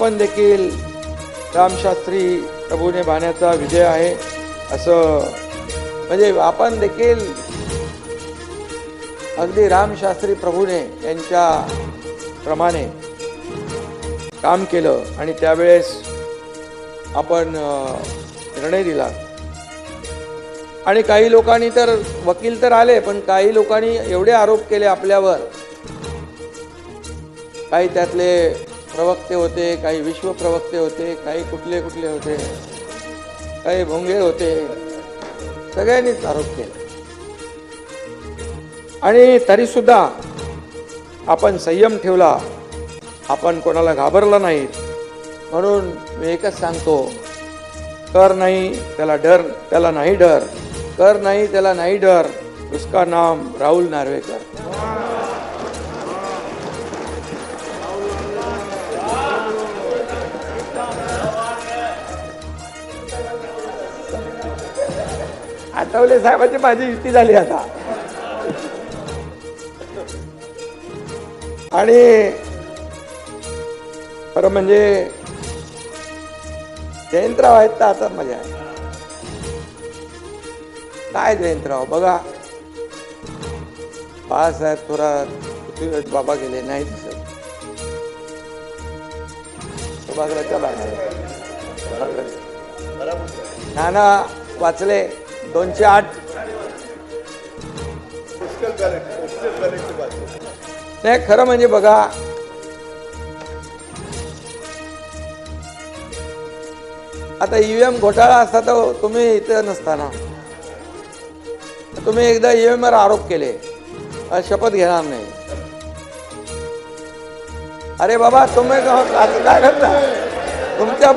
पण देखील रामशास्त्री प्रभूने बाण्याचा विजय आहे. असं म्हणजे आपण देखील अगदी रामशास्त्री प्रभूने यांच्या प्रमाणे काम केलं आणि त्यावेळेस आपण निर्णय दिला. आणि काही लोकांनी तर वकील तर आले पण काही लोकांनी एवढे आरोप केले आपल्यावर. काही त्यातले प्रवक्ते होते काही विश्व प्रवक्ते होते काही कुठले कुठले होते काही भोंगे होते. सगळ्यांनीच आरोप केला. आणि तरी सुद्धा आपण संयम ठेवला आपण कोणाला घाबरला नाही. म्हणून मी एकच सांगतो कर नाही त्याला डर त्याला नाही डर. कर नाही त्याला नाही डर. उसका नाम राहुल नार्वेकर. आठवले साहेबांची माझी युती झाली आता. आणि खरं म्हणजे जयंतराव आहेत तर आता मजा आहे. काय जयंतराव? बघा. बाळासाहेब थोरात पृथ्वीराज बाबा गेले नाही दिसत. सभागृहाच्या बाहेर. नाना वाचले. दोनशे आठ. नाही खरं म्हणजे बघा आता ईव्हीएम घोटाळा असता तर तुम्ही इथे नसताना. तुम्ही एकदा ईव्हीएम वर आरोप केले शपथ घेणार नाही. अरे बाबा तुम्ही काय करता? तुमच्या